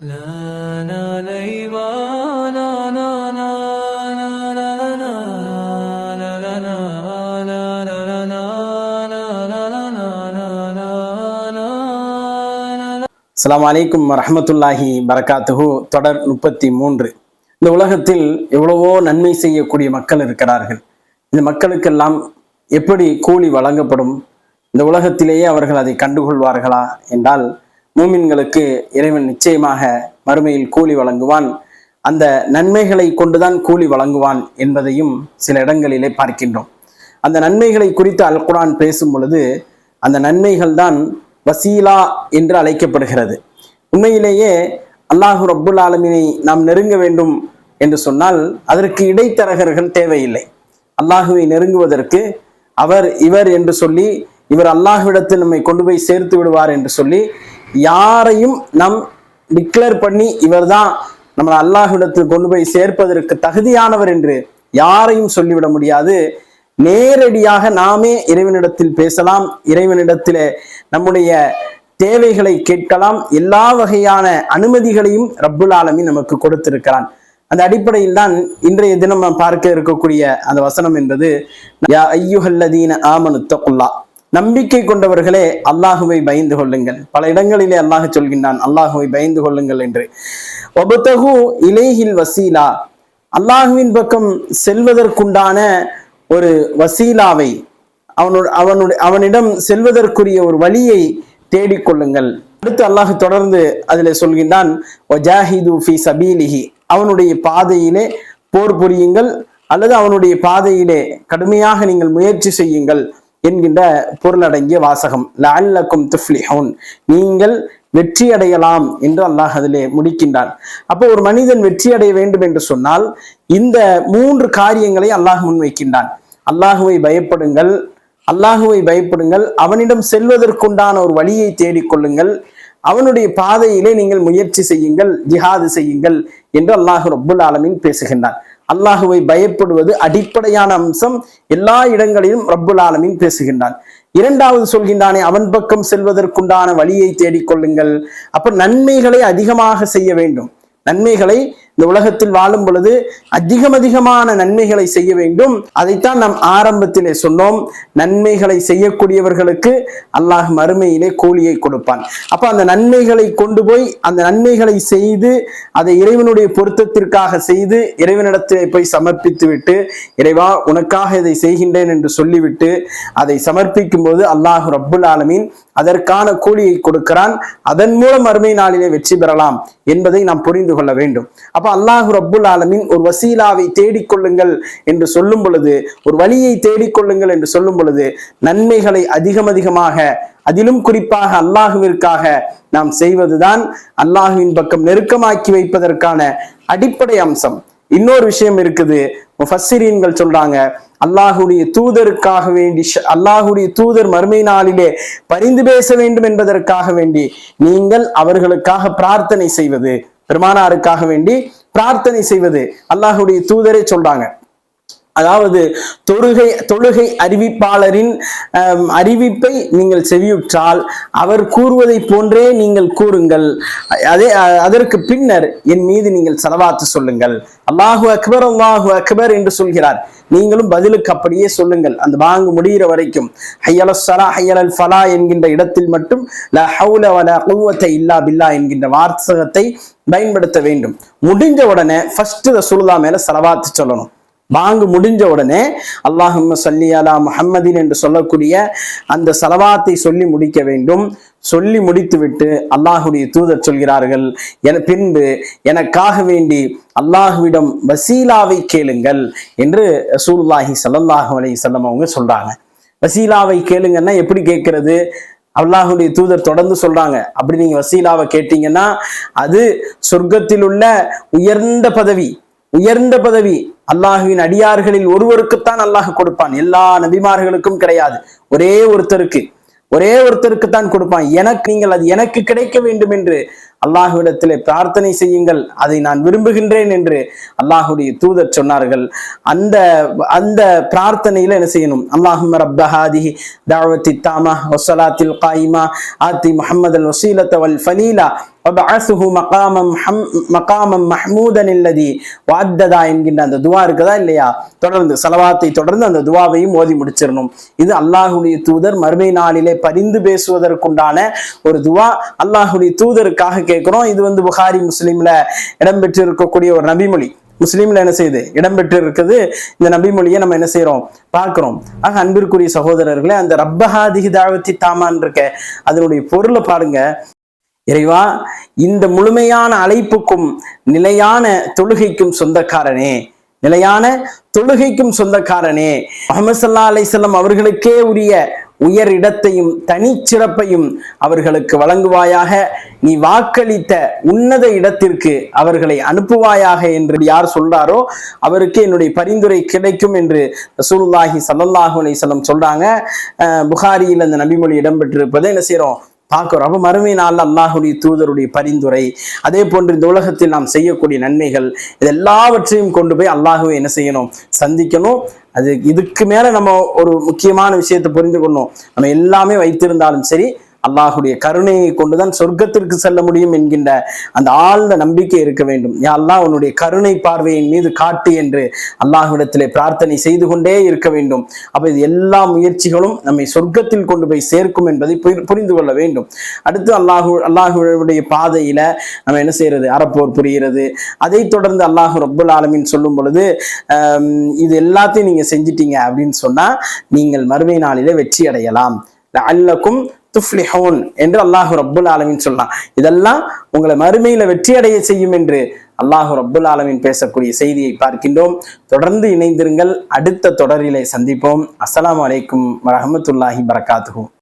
அஸ்லாம் வலைக்கும் வரமத்துல்லாஹி பரகாத்துஹு தொடர் முப்பத்தி மூன்று இந்த உலகத்தில் எவ்வளவோ நன்மை செய்யக்கூடிய மக்கள் இருக்கிறார்கள் இந்த மக்களுக்கெல்லாம் எப்படி கூலி வழங்கப்படும் இந்த உலகத்திலேயே அவர்கள் அதை கண்டுகொள்வார்களா என்றால் மூமின்களுக்கு இறைவன் நிச்சயமாக மறுமையில் கூலி வழங்குவான். அந்த நன்மைகளை கொண்டுதான் கூலி வழங்குவான் என்பதையும் சில இடங்களிலே பார்க்கின்றோம். அந்த நன்மைகளை குறித்து அல் குர்ஆன் பேசும் பொழுது அந்த நன்மைகள் தான் வசீலா என்று அழைக்கப்படுகிறது. உண்மையிலேயே அல்லாஹு ரப்புல் ஆலமினை நாம் நெருங்க வேண்டும் என்று சொன்னால் அதற்கு இடைத்தரகர்கள் தேவையில்லை. அல்லாஹுவை நெருங்குவதற்கு அவர் இவர் என்று சொல்லி இவர் அல்லாஹ்விடத்தில் நம்மை கொண்டு போய் சேர்த்து விடுவார் என்று சொல்லி யாரையும் நம் டிக்ளேர் பண்ணி இவர்தான் நம்ம அல்லாஹ்விடத்தில் கொண்டு போய் சேர்ப்பதற்கு தகுதியானவர் என்று யாரையும் சொல்லிவிட முடியாது. நேரடியாக நாமே இறைவனிடத்தில் பேசலாம். இறைவனிடத்திலே நம்முடைய தேவைகளை கேட்கலாம். எல்லா வகையான அனுமதிகளையும் ரப்புல் ஆலமி நமக்கு கொடுத்திருக்கிறான். அந்த அடிப்படையில் தான் இன்றைய தினம் பார்க்க இருக்கக்கூடிய அந்த வசனம் என்பது யா ஐயுஹல்லதீன ஆமனு தக்குல்லா நம்பிக்கை கொண்டவர்களே அல்லாஹுவை பயந்து கொள்ளுங்கள். பல இடங்களிலே அல்லாஹ் சொல்கின்றான் அல்லாஹுவை பயந்து கொள்ளுங்கள் என்று. ஒபத்தகு இலேஹில் வசீலா. அல்லாஹுவின் பக்கம் செல்வதற்குண்டான ஒரு வசீலாவை அவனோட அவனுடைய அவனிடம் செல்வதற்குரிய ஒரு வழியை தேடிக்கொள்ளுங்கள் அடுத்து அல்லாஹ் தொடர்ந்து அதில் சொல்கின்றான் "வஜாஹிது ஃபி சபீலிஹி. அவனுடைய பாதையிலே போர் புரியுங்கள் அல்லது அவனுடைய பாதையிலே கடுமையாக நீங்கள் முயற்சி செய்யுங்கள். என்கின்ற பொருளடங்கிய வாசகம். லஅல்லக்கும் துஃப்லிஹூன். நீங்கள் வெற்றி அடையலாம் என்று அல்லாஹ் அதிலே முடிக்கின்றான். அப்போ ஒரு மனிதன் வெற்றி அடைய வேண்டும் என்று சொன்னால் இந்த மூன்று காரியங்களை அல்லாஹ் முன்வைக்கின்றான். அல்லாஹுவை பயப்படுங்கள். அல்லாஹுவை பயப்படுங்கள். அவனிடம் செல்வதற்குண்டான ஒரு வழியை தேடிக்கொள்ளுங்கள் அவனுடைய பாதையிலே நீங்கள் முயற்சி செய்யுங்கள். ஜிஹாது செய்யுங்கள் என்று அல்லாஹ் ரப்புல் ஆலமீன் பேசுகின்றான். அல்லாஹுவை பயப்படுவது அடிப்படையான அம்சம் எல்லா இடங்களிலும் ரப்புல் ஆலமின் பேசுகின்றான். இரண்டாவது சொல்கின்றானே அவன் பக்கம் செல்வதற்குண்டான வழியை தேடிக்கொள்ளுங்கள். அப்ப நன்மைகளை அதிகமாக செய்ய வேண்டும். நன்மைகளை இந்த உலகத்தில் வாழும் பொழுது அதிகம் அதிகமான நன்மைகளை செய்ய வேண்டும். அதைத்தான் நாம் ஆரம்பத்திலே சொன்னோம். நன்மைகளை செய்யக்கூடியவர்களுக்கு அல்லாஹ் மறுமையிலே கூலியை கொடுப்பான். அப்ப அந்த நன்மைகளை கொண்டு போய் அந்த நன்மைகளை செய்து அதை இறைவனுடைய பொருத்தத்திற்காக செய்து இறைவனிடத்திலே போய் சமர்ப்பித்து விட்டு இறைவா உனக்காக இதை செய்கின்றேன் என்று சொல்லிவிட்டு அதை சமர்ப்பிக்கும் போது அல்லாஹ் ரப்புல் ஆலமீன் அதற்கான கூலியை கொடுக்கிறான். அதன் மூலம் மறுமை நாளிலே வெற்றி பெறலாம் என்பதை நாம் புரிந்து கொள்ள வேண்டும். அப்ப அல்லாஹு ரப்புல் ஆலமின் ஒரு வசீலாவை தேடிக்கொள்ளுங்கள் என்று சொல்லும் பொழுது ஒரு வழியை தேடிக்கொள்ளுங்கள் என்று சொல்லும் பொழுது நன்மைகளை அதிகம் அதிகமாக அதிலும் குறிப்பாக அல்லாஹுவிற்காக நாம் செய்வதுதான் அல்லாஹுவின் பக்கம் நெருக்கமாக்கி வைப்பதற்கான அடிப்படை அம்சம். இன்னொரு விஷயம் இருக்குது முஃபஸ்ஸிரீன்கள் சொல்றாங்க அல்லாஹுடைய தூதருக்காக வேண்டி அல்லாஹுடைய தூதர் மறுமை நாளிலே பரிந்து பேச வேண்டும் என்பதற்காக வேண்டி நீங்கள் அவர்களுக்காக பிரார்த்தனை செய்வது பெருமானாருக்காக வேண்டி பிரார்த்தனை செய்வது அல்லாஹுடைய தூதரே சொல்றாங்க. அதாவது தொழுகை தொழுகை அறிவிப்பாளரின் அறிவிப்பை நீங்கள் செவியுற்றால் அவர் கூறுவதை போன்றே நீங்கள் கூறுங்கள். அதே அதற்கு பின்னர் என் மீது நீங்கள் செலவாத்து சொல்லுங்கள். அல்லாஹு அக்பர் அல்லாஹு அக்பர் என்று சொல்கிறார். நீங்களும் பதிலுக்கு அப்படியே சொல்லுங்கள். அந்த வாங்கு முடிகிற வரைக்கும். ஹையல சலா ஹையலல் ஃபலா என்கின்ற இடத்தில் மட்டும் ல ஹவுல வல குவத்தை இல்லா பில்லா என்கின்ற வார்த்தகத்தை பயன்படுத்த வேண்டும். முடிஞ்ச உடனே ஃபர்ஸ்ட் ரசூலுல்லா மேல செலவாத்து சொல்லணும். பாங்கு முடிஞ்ச உடனே அல்லாஹும்ம சல்லி அலா முஹம்மதின் என்று சொல்லக்கூடிய அந்த சலவாத்தை சொல்லி முடிக்க வேண்டும். சொல்லி முடித்துவிட்டு அல்லாஹுடைய தூதர் சொல்கிறார்கள் என பின்பு எனக்காக வேண்டி அல்லாஹுவிடம் வசீலாவை கேளுங்கள் என்று ரசூலுல்லாஹி சல்லாஹு அலி சொல்லம் அவங்க சொல்றாங்க. வசீலாவை கேளுங்கன்னா எப்படி கேட்கறது? அல்லாஹுடைய தூதர் தொடர்ந்து சொல்றாங்க அப்படி நீங்க வசீலாவை கேட்டீங்கன்னா அது சொர்க்கத்தில் உள்ள உயர்ந்த பதவி உயர்ந்த பதவி அல்லாஹுவின் அடியார்களில் ஒருவருக்குத்தான் அல்லாஹ் கொடுப்பான். எல்லா நபிமார்களுக்கும் கிடையாது. ஒரே ஒருத்தருக்கு. ஒரே ஒருத்தருக்கு தான் கொடுப்பான். எனக்கு நீங்கள் அது எனக்கு கிடைக்க வேண்டும் என்று அல்லாஹுவிடத்திலே பிரார்த்தனை செய்யுங்கள். அதை நான் விரும்புகின்றேன் என்று அல்லாஹுடைய தூதர் சொன்னார்கள். அந்த அந்த பிரார்த்தனையில என்ன செய்யணும்? அல்லாஹும் ரப்பஹாதி தாவத்தி தாமா ஒசலாத்தில் காயிமா ஆத்தி முஹம்மது அல் வசீலத்த வல் ஃபலீலா وَبَعَثُهُ مَقَامًا حم- مَقَامًا مَحْمُودًا الَّذِي وَعَدَّدَا என்கின்ற அந்த துவா இருக்குதா இல்லையா தொடர்ந்து சலவாத்தை தொடர்ந்து அந்த துவாவையும் ஓதி முடிச்சிடணும் இது அல்லாஹுடைய தூதர் மறுமை நாளிலே பரிந்து பேசுவதற்குண்டான ஒரு துவா அல்லாஹுடைய தூதருக்காக கேட்கிறோம் இது வந்து புகாரி முஸ்லீம்ல இடம்பெற்று இருக்கக்கூடிய ஒரு நபிமொழி முஸ்லீம்ல என்ன செய்யுது இடம்பெற்று இருக்குது இந்த நபிமொழியை நம்ம என்ன செய்றோம் பார்க்கிறோம் ஆக அன்பிற்குரிய சகோதரர்களே அந்த ரப்பஹாதிகி தாவத்தி தாமான் இருக்க அதனுடைய பொருளை பாருங்க இறைவா இந்த முழுமையான அழைப்புக்கும் நிலையான தொழுகைக்கும் சொந்தக்காரனே. நிலையான தொழுகைக்கும் சொந்தக்காரனே. முகமது சல்லா அலிசல்லாம் அவர்களுக்கே உரிய உயர் இடத்தையும் தனிச்சிறப்பையும் அவர்களுக்கு வழங்குவாயாக. நீ வாக்களித்த உன்னத இடத்திற்கு அவர்களை அனுப்புவாயாக என்று யார் சொல்றாரோ அவருக்கு என்னுடைய பரிந்துரை கிடைக்கும் என்று ரசூலுல்லாஹி சல்லாஹூ அலைஹி சொல்றாங்க. புகாரியில் அந்த நபிமொழி இடம்பெற்றிருப்பதை என்ன செய்யறோம் பார்க்கிறோம். அப்போ மறுமை நாளில் அல்லாஹுடைய தூதருடைய பரிந்துரை அதே போன்று இந்த உலகத்தில் நாம் செய்யக்கூடிய நன்மைகள் இது எல்லாவற்றையும் கொண்டு போய் அல்லாஹுவை என்ன செய்யணும்? சந்திக்கணும். அது இதுக்கு மேல நம்ம ஒரு முக்கியமான விஷயத்தை புரிந்து கொள்ளணும். நம்ம எல்லாமே வைத்திருந்தாலும் சரி அல்லாஹுடைய கருணையை கொண்டுதான் சொர்க்கத்திற்கு செல்ல முடியும் என்கின்ற அந்த ஆழ்ந்த நம்பிக்கை இருக்க வேண்டும். யா அல்லாஹ் உன்னுடைய கருணை பார்வையின் மீது காட்டு என்று அல்லாஹ்விடத்திலே பிரார்த்தனை செய்து கொண்டே இருக்க வேண்டும். அப்ப இது எல்லா முயற்சிகளும் நம்மை சொர்க்கத்தில் கொண்டு போய் சேர்க்கும் என்பதை புரி- புரிந்து கொள்ள வேண்டும். அடுத்து அல்லாஹு அல்லாஹுடைய பாதையில நம்ம என்ன செய்யறது? அறப்போர் புரிகிறது. அதை தொடர்ந்து அல்லாஹு ரப்புல் ஆலமின் சொல்லும் பொழுது இது எல்லாத்தையும் நீங்க செஞ்சிட்டீங்க அப்படின்னு சொன்னா நீங்கள் மறுமை நாளிலே வெற்றி அடையலாம். அல்லக்கும் துஃப்லிஹோன் என்று அல்லாஹு ரப்புல் ஆலமின் சொன்னான். இதெல்லாம் உங்களை மறுமையில வெற்றியடைய செய்யும் என்று அல்லாஹு ரப்புல் ஆலமின் பேசக்கூடிய செய்தியை பார்க்கின்றோம். தொடர்ந்து இணைந்திருங்கள். அடுத்த தொடரிலே சந்திப்போம். அஸ்லாம் அலைக்கும் வரமத்துல்லாஹி பரகாத்துகும்